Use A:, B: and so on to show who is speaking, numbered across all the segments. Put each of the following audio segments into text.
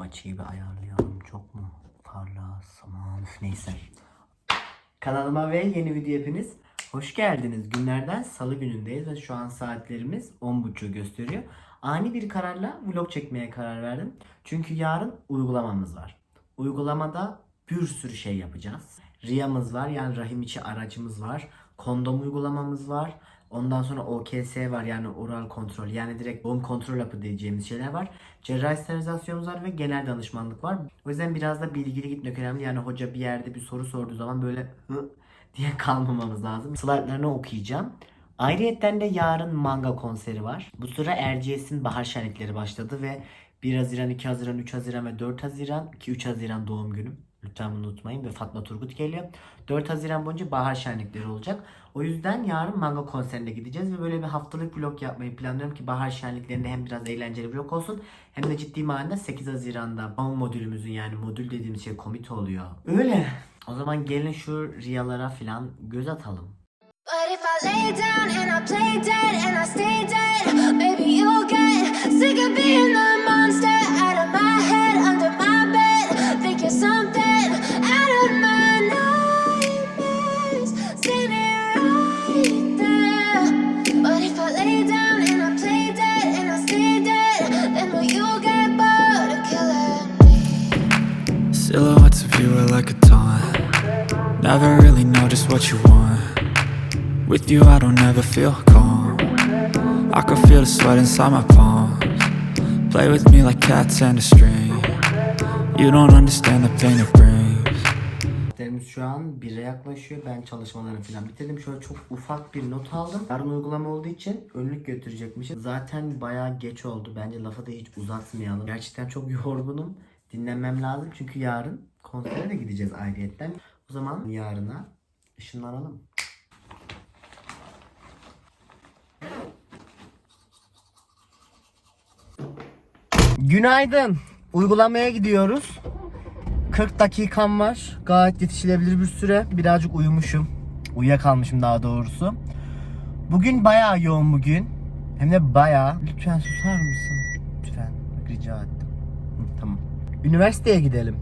A: Şu açıyı bir ayarlayalım. Çok mu parlak? Aman neyse. Kanalıma ve yeni video hepiniz hoş geldiniz. Günlerden salı günündeyiz ve şu an saatlerimiz 10.30'u gösteriyor. Ani bir kararla vlog çekmeye karar verdim. Çünkü yarın uygulamamız var. Uygulamada bir sürü şey yapacağız. RIA'mız var yani rahim içi aracımız var. Kondom uygulamamız var. Ondan sonra OKS var yani oral kontrol yani direkt doğum kontrol hapı diyeceğimiz şeyler var. Cerrahi sterilizasyonumuz var ve genel danışmanlık var. O yüzden biraz da bilgili gitmek önemli. Yani hoca bir yerde bir soru sorduğu zaman böyle hı diye kalmamamız lazım. Slaytlarını okuyacağım. Ayrıyetten de yarın manga konseri var. Bu sıra Erciyes'in bahar şenlikleri başladı ve 1 Haziran, 2 Haziran, 3 Haziran ve 4 Haziran ki 3 Haziran doğum günüm. Lütfen bunu unutmayın ve Fatma Turgut geliyor. 4 Haziran boyunca bahar şenlikleri olacak. O yüzden yarın manga konserine gideceğiz ve böyle bir haftalık vlog yapmayı planlıyorum ki bahar şenliklerinde hem biraz eğlenceli vlog olsun hem de ciddi manada 8 Haziran'da BAM modülümüzün yani modül dediğimiz şey komite oluyor. Öyle. O zaman gelin şu riyalara falan göz atalım.
B: But if I lay down and I play dead and I stay dead, maybe you'll get sick of being the you
C: are like a taunt. Never really know just what you want. With you, I don't ever feel calm. I can feel the sweat inside my palms. Play with me like cats and a string. You don't understand the pain it brings.
A: Derslerimiz şu an 1'e yaklaşıyor. Ben çalışmalarını falan bitirdim. Şöyle çok ufak bir not aldım. Yarın uygulama olduğu için önlük götürecekmişim. Zaten bayağı geç oldu. Bence lafı da hiç uzatmayalım. Gerçekten çok yorgunum. Dinlenmem lazım. Çünkü yarın konsere de gideceğiz ayrıyetten. O zaman yarına ışınlanalım. Günaydın. Uygulamaya gidiyoruz. 40 dakikam var. Gayet yetişilebilir bir süre. Birazcık uyumuşum. Uyuyakalmışım daha doğrusu. Bugün bayağı yoğun bugün. Hem de bayağı. Lütfen susar mısın? Lütfen. Rica ettim. Tamam. Üniversiteye gidelim.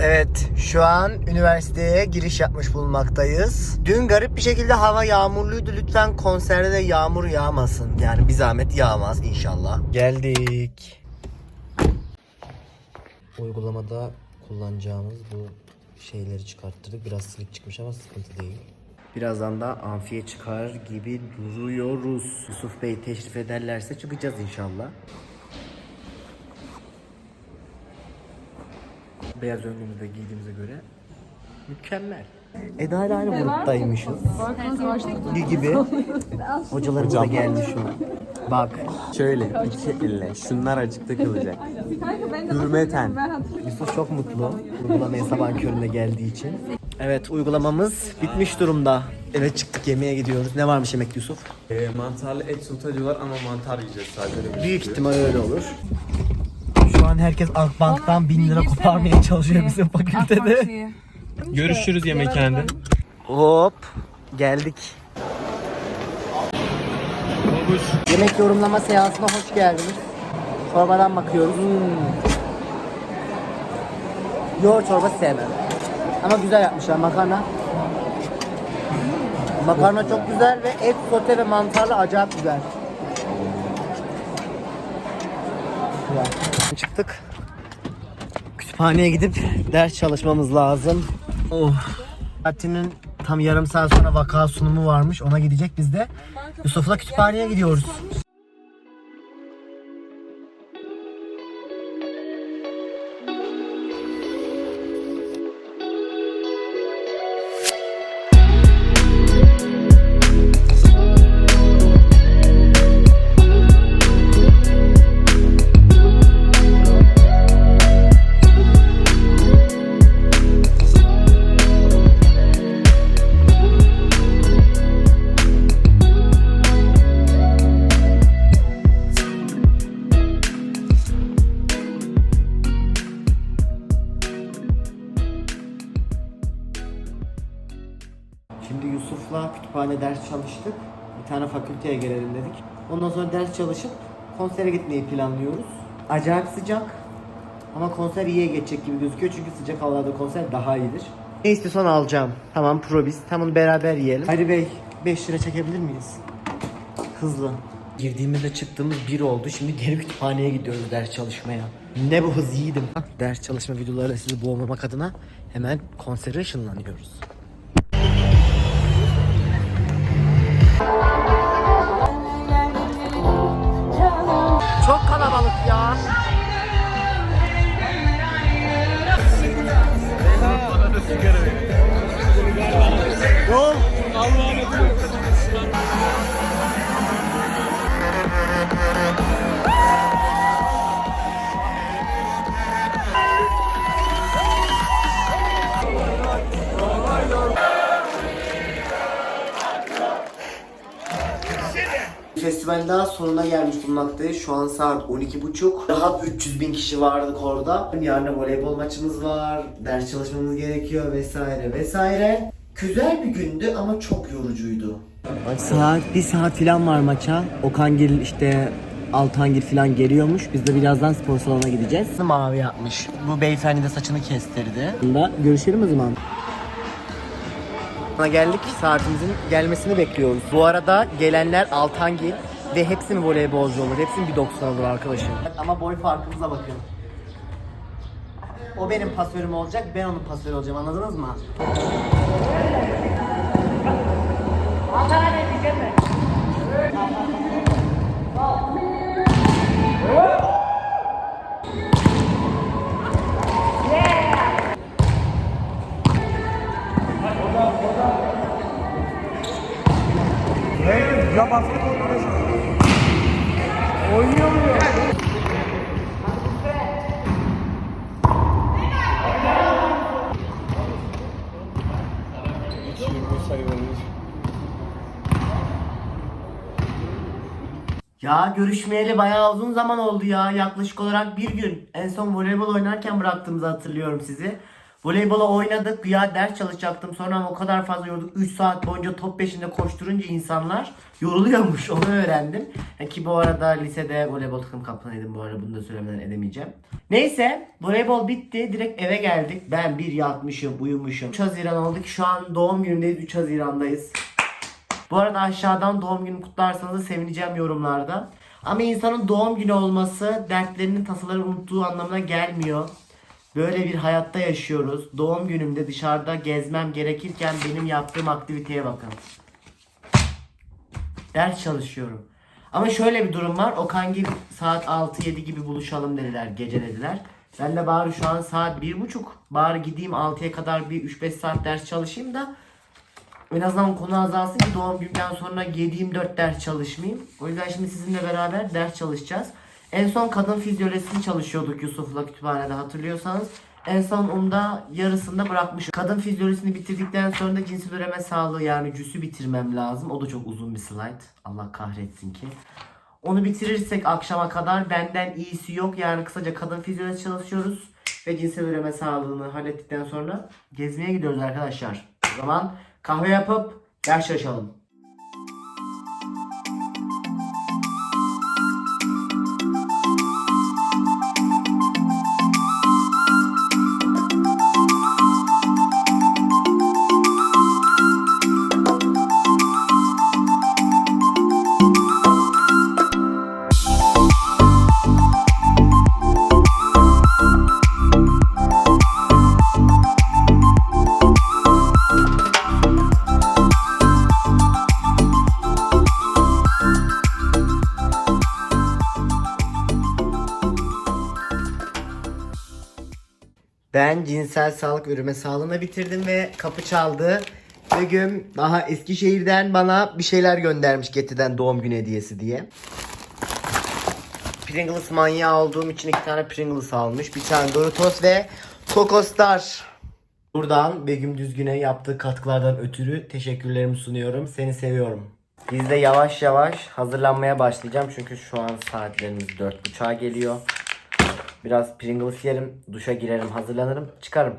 A: Evet, şu an üniversiteye giriş yapmış bulunmaktayız. Dün garip bir şekilde hava yağmurluydu. Lütfen konserde de yağmur yağmasın. Yani bir zahmet yağmaz inşallah. Geldik. Uygulamada kullanacağımız bu şeyleri çıkarttırdık. Biraz silik çıkmış ama sıkıntı değil. Birazdan da amfiye çıkar gibi duruyoruz. Yusuf Bey teşrif ederlerse çıkacağız inşallah. Beyaz önlüğümüzü de giydiğimize göre mükemmel. Eda ile aynı gruptaymışız. Bir gibi. Hocalarımız da geldi şu an. Bak.
D: Şöyle iki elle şunlar açıkta kalacak. Hürmeten.
A: Yusuf çok mutlu uygulamaya sabah köründe geldiği için. Evet uygulamamız bitmiş durumda. Eve çıktık yemeğe gidiyoruz. Ne varmış yemek Yusuf?
D: Ee, mantarlı et sote diyorlar ama mantar yiyeceğiz sadece.
A: Büyük ihtimal öyle olur. An herkes Akbank'tan 1000 lira koparmaya çalışıyor bizim fakültede.
E: Görüşürüz yemekhanede.
A: Hop geldik. Yemek yorumlama seansına hoş geldiniz. Çorbadan bakıyoruz. Yoğurt çorbası sevmem. Ama güzel yapmışlar makarna. Makarna çok güzel ve et sote ve mantarlı acayip güzel. Güzel. Çıktık. Kütüphaneye gidip ders çalışmamız lazım. Oh. Saatinin tam yarım saat sonra vaka sunumu varmış. Ona gidecek. Biz de Yusuf'la kütüphaneye gidiyoruz. Ders çalıştık. Bir tane fakülteye gelelim dedik. Ondan sonra ders çalışıp konsere gitmeyi planlıyoruz. Acayip sıcak. Ama konser iyiye geçecek gibi gözüküyor çünkü sıcak havalarda konser daha iyidir. Ne istiyorsan alacağım. Tamam probis. Tamam beraber yiyelim. Hayri Bey 5 lira çekebilir miyiz? Hızlı. Girdiğimizde çıktığımız bir oldu. Şimdi geri kütüphaneye gidiyoruz ders çalışmaya. Ne bu hız yiğidim. Ders çalışma videolarıyla sizi boğmamak adına hemen konsere ışınlanıyoruz. Çok kalabalık ya. Festivalin daha sonuna gelmiş bulunmaktayız. Şu an saat 12.30. Rahat 300 bin kişi vardık orada. Yarın voleybol maçımız var. Ders çalışmamız gerekiyor vesaire vesaire. Güzel bir gündü ama çok yorucuydu. Saat, bir saat falan var maça. Okangil işte Altangil falan geliyormuş. Biz de birazdan spor salonuna gideceğiz. Mavi yapmış. Bu beyefendi de saçını kestirdi. Bunda görüşelim o zaman. Buna geldik. Saatimizin gelmesini bekliyoruz. Bu arada gelenler Altangil ve hepsi mi voleybolcu olur? Hepsi mi bir 90 olur arkadaşım? Ama boy farkımıza bakın. O benim pasörüm olacak, ben onun pasörü olacağım. Anladınız mı? Görüşmeyeli bayağı uzun zaman oldu ya. Yaklaşık olarak bir gün. En son voleybol oynarken bıraktığımızı hatırlıyorum sizi. Voleybola oynadık. Ya ders çalışacaktım. Sonra ama o kadar fazla yorduk. 3 saat boyunca top peşinde koşturunca insanlar yoruluyormuş. Onu öğrendim. Ha, ki bu arada lisede voleybol takım kaptanıydım bu arada. Bunu da söylemeden edemeyeceğim. Neyse voleybol bitti. Direkt eve geldik. Ben bir yatmışım, uyumuşum. 3 Haziran oldu ki şu an doğum günündeyiz. 3 Haziran'dayız. Bu arada aşağıdan doğum günü kutlarsanız sevineceğim yorumlarda. Ama insanın doğum günü olması dertlerinin tasalarını unuttuğu anlamına gelmiyor. Böyle bir hayatta yaşıyoruz. Doğum günümde dışarıda gezmem gerekirken benim yaptığım aktiviteye bakın. Ders çalışıyorum. Ama şöyle bir durum var. Okangil saat 6-7 gibi buluşalım dediler. Gece dediler. Ben de bari şu an saat 1.30. Bari gideyim 6'ya kadar bir 3-5 saat ders çalışayım da en azından konu azalsın ki doğum günümden sonra 7-24 ders çalışmayayım. O yüzden şimdi sizinle beraber ders çalışacağız. En son kadın fizyolojisini çalışıyorduk Yusuf'la kütüphanede hatırlıyorsanız. En son onda yarısında bırakmışım. Kadın fizyolojisini bitirdikten sonra da cinsel üreme sağlığı yani cüsü bitirmem lazım. O da çok uzun bir slide. Allah kahretsin ki. Onu bitirirsek akşama kadar benden iyisi yok. Yani kısaca kadın fizyolojisi çalışıyoruz. Ve cinsel üreme sağlığını hallettikten sonra gezmeye gidiyoruz arkadaşlar. O zaman kahve yapıp ders çalışalım. Cinsel sağlık üreme sağlığına bitirdim ve kapı çaldı. Begüm daha Eskişehir'den bana bir şeyler göndermiş Getty'den doğum günü hediyesi diye. Pringles manyağı olduğum için iki tane Pringles almış. Bir tane Doritos ve Coco Star. Buradan Begüm Düzgün'e yaptığı katkılardan ötürü teşekkürlerimi sunuyorum. Seni seviyorum. Biz de yavaş yavaş hazırlanmaya başlayacağım. Çünkü şu an saatlerimiz 4.30'a geliyor. Biraz Pringles yerim, duşa girerim, hazırlanırım, çıkarım.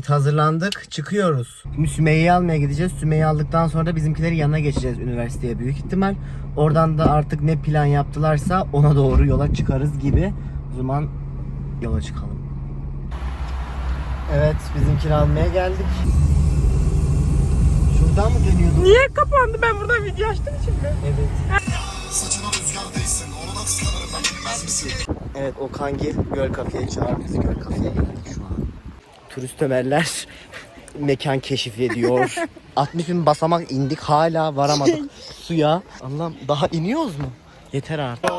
A: Evet hazırlandık. Çıkıyoruz. Şimdi Sümeyye'yi almaya gideceğiz. Sümeyye'yi aldıktan sonra da bizimkilerin yanına geçeceğiz üniversiteye büyük ihtimal. Oradan da artık ne plan yaptılarsa ona doğru yola çıkarız gibi. O zaman yola çıkalım. Evet bizimkini almaya geldik. Şuradan mı dönüyorduk?
F: Niye kapandı? Ben burada video açtığım için mi?
A: Evet.
G: Saçına rüzgar değsin, onu da kıskanırım ben bilmez misin?
A: Evet Okan Gil Göl Kafe'ye çağırdı bizi Göl Kafe'ye. Turist Ömerler mekan keşif ediyor. 60 bin basamak indik hala varamadık suya. Allah'ım daha iniyoruz mu? Yeter artık.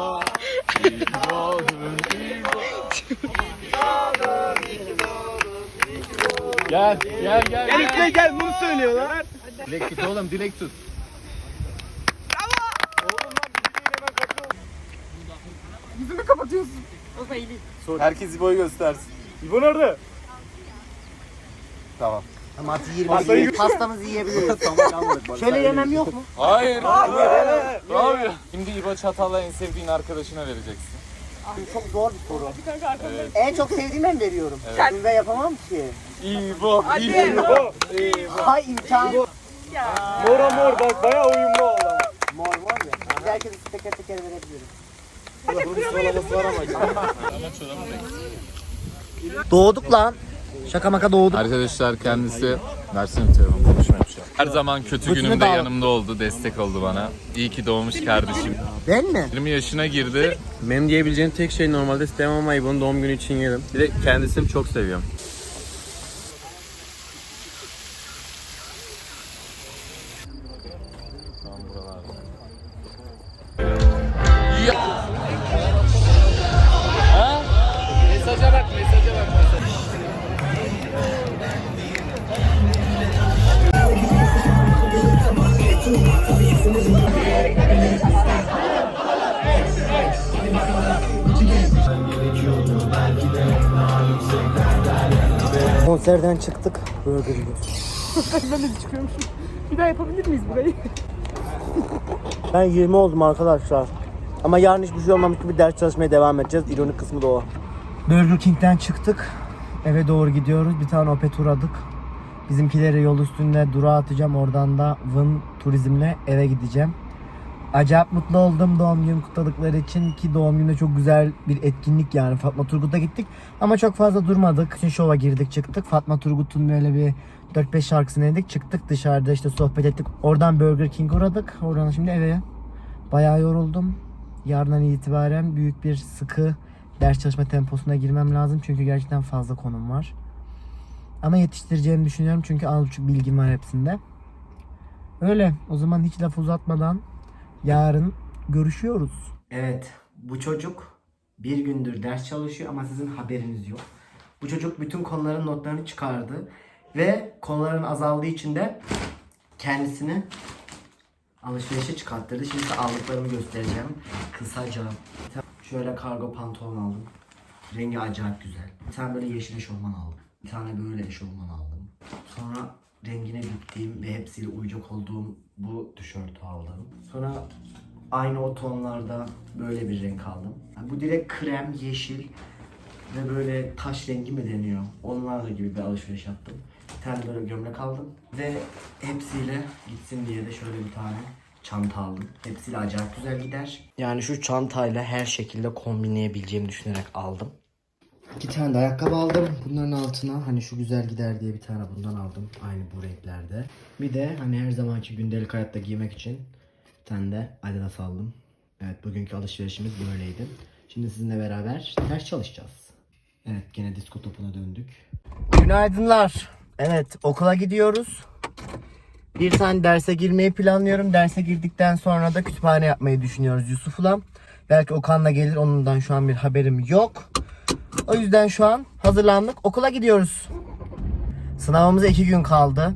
E: Gel gel gel. Gel gel gel bunu söylüyorlar. Dilek tut oğlum dilek tut.
F: Yüzümü kapatıyorsun. O da iyi.
E: Herkes İbo'yu göstersin. İbo nerede? Tamam.
A: Ama hadi 20 pastamızı yiyebiliriz. Şöyle yemem yok mu?
H: Hayır. Hayır. Ne yapıyor? Şimdi İbo Çatal'la en sevdiğin arkadaşına vereceksin.
A: Çok zor bir soru. En çok sevdiğimden veriyorum. Evet. Ben yapamam ki.
H: İbo.
E: İbo.
A: Hay imkan.
E: Mora mor bak bayağı uyumlu oldu.
A: Mor mor ya. Biz herkese teker teker verebiliriz. Doğduk lan. Şaka maka doğduk.
H: Arkadaşlar kendisi versene telefonu konuşma yapacağım. Her zaman kötü
A: Bütünü
H: günümde
A: dağıl.
H: yanımda oldu, destek oldu bana. İyi ki doğmuş kardeşim.
A: Ben mi?
H: 20 yaşına girdi.
D: Benim diyebileceğim tek şey normalde istemem ama İbo'nun doğum günü için yedim. Bir de kendisini çok seviyorum.
A: Konserden çıktık. Burger yiyoruz.
F: ben de çıkıyormuşum. Bir daha yapabilir miyiz burayı?
A: Ben 20 oldum arkadaşlar. Ama yarın hiçbir şey olmamış gibi ders çalışmaya devam edeceğiz. İronik kısmı da o. Burger King'den çıktık. Eve doğru gidiyoruz. Bir tane Opet uğradık. Bizimkileri yol üstünde durağa atacağım. Oradan da Vın turizmle eve gideceğim. Acayip mutlu oldum doğum günü kutladıkları için ki doğum günü çok güzel bir etkinlik yani Fatma Turgut'a gittik ama çok fazla durmadık. Bütün şova girdik çıktık. Fatma Turgut'un böyle bir 4-5 şarkısını dinledik. Çıktık dışarıda işte sohbet ettik. Oradan Burger King uğradık. Oradan şimdi eve. Bayağı yoruldum. Yarından itibaren büyük bir sıkı ders çalışma temposuna girmem lazım. Çünkü gerçekten fazla konum var. Ama yetiştireceğimi düşünüyorum çünkü az buçuk bilgim var hepsinde. Öyle. O zaman hiç laf uzatmadan yarın görüşüyoruz. Evet. Bu çocuk bir gündür ders çalışıyor ama sizin haberiniz yok. Bu çocuk bütün konuların notlarını çıkardı. Ve konuların azaldığı için de kendisini alışverişe çıkarttırdı. Şimdi size aldıklarımı göstereceğim. Kısaca. Şöyle kargo pantolon aldım. Rengi acayip güzel. Bir tane böyle yeşil eşofman aldım. Bir tane böyle eşofman aldım. Sonra rengine bittiğim ve hepsiyle uyacak olduğum bu tişörtü aldım. Sonra aynı o tonlarda böyle bir renk aldım. Yani bu direkt krem, yeşil ve böyle taş rengi mi deniyor? Onlarla gibi bir alışveriş yaptım. Bir tane böyle gömlek aldım. Ve hepsiyle gitsin diye de şöyle bir tane çanta aldım. Hepsiyle acayip güzel gider. Yani şu çantayla her şekilde kombinleyebileceğimi düşünerek aldım. İki tane de ayakkabı aldım. Bunların altına hani şu güzel gider diye bir tane bundan aldım. Aynı bu renklerde. Bir de hani her zamanki gündelik hayatta giymek için bir tane de Adidas aldım. Evet bugünkü alışverişimiz böyleydi. Şimdi sizinle beraber ders çalışacağız. Evet gene disko topuna döndük. Günaydınlar. Evet okula gidiyoruz. Bir tane derse girmeyi planlıyorum. Derse girdikten sonra da kütüphane yapmayı düşünüyoruz Yusuf'la. Belki Okan'la gelir. Ondan şu an bir haberim yok. O yüzden şu an hazırlandık. Okula gidiyoruz. Sınavımıza iki gün kaldı.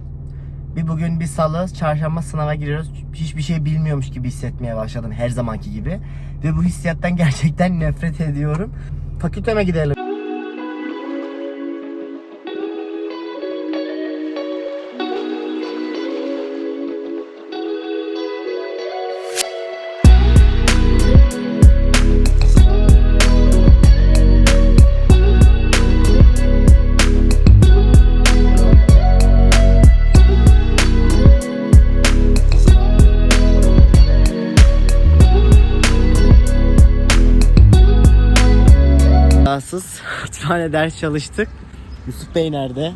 A: Bir bugün bir salı, çarşamba sınava giriyoruz. Hiçbir şey bilmiyormuş gibi hissetmeye başladım her zamanki gibi. Ve bu hissiyattan gerçekten nefret ediyorum. Fakülteme gidelim. Kazasız kütüphane ders çalıştık. Yusuf Bey nerede?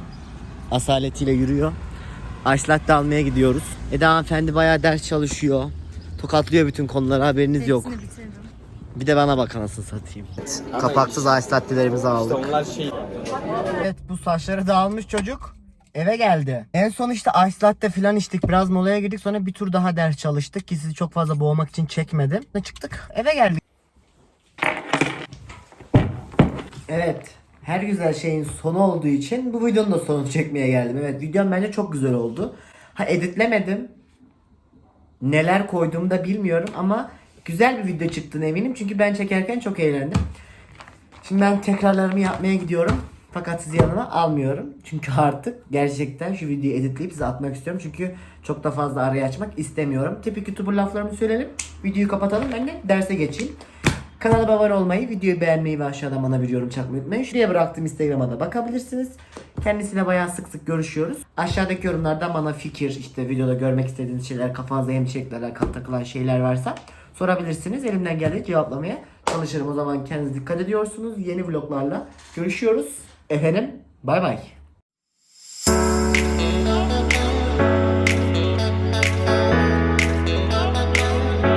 A: Asaletiyle yürüyor. Ice latte almaya gidiyoruz. Eda hanımefendi bayağı ders çalışıyor. Tokatlıyor bütün konuları haberiniz yok. Bir de bana bak anasını satayım. Kapaksız ice latte'lerimizi aldık.
D: Onlar şey
A: Evet bu saçları dağılmış çocuk eve geldi. En son işte ice latte falan içtik. Biraz molaya girdik sonra bir tur daha ders çalıştık ki sizi çok fazla boğmak için çekmedim. Çıktık eve geldik. Evet. Her güzel şeyin sonu olduğu için bu videonun da sonunu çekmeye geldim. Evet videom bence çok güzel oldu. Ha editlemedim. Neler koyduğumu da bilmiyorum ama güzel bir video çıktığına eminim. Çünkü ben çekerken çok eğlendim. Şimdi ben tekrarlarımı yapmaya gidiyorum. Fakat sizi yanıma almıyorum. Çünkü artık gerçekten şu videoyu editleyip size atmak istiyorum. Çünkü çok da fazla araya açmak istemiyorum. Tipik YouTuber laflarımı söyleyelim. Videoyu kapatalım. Ben de derse geçeyim. Kanalıma abone olmayı, videoyu beğenmeyi ve aşağıdan bana bir yorum çakmayı unutmayın. Şuraya bıraktığım Instagram'a da bakabilirsiniz. Kendisiyle bayağı sık sık görüşüyoruz. Aşağıdaki yorumlardan bana fikir, işte videoda görmek istediğiniz şeyler, kafanıza yemçekle alakalı takılan şeyler varsa sorabilirsiniz. Elimden geldiği cevaplamaya çalışırım. O zaman kendinize dikkat ediyorsunuz. Yeni vloglarla görüşüyoruz. Efendim, bay bay.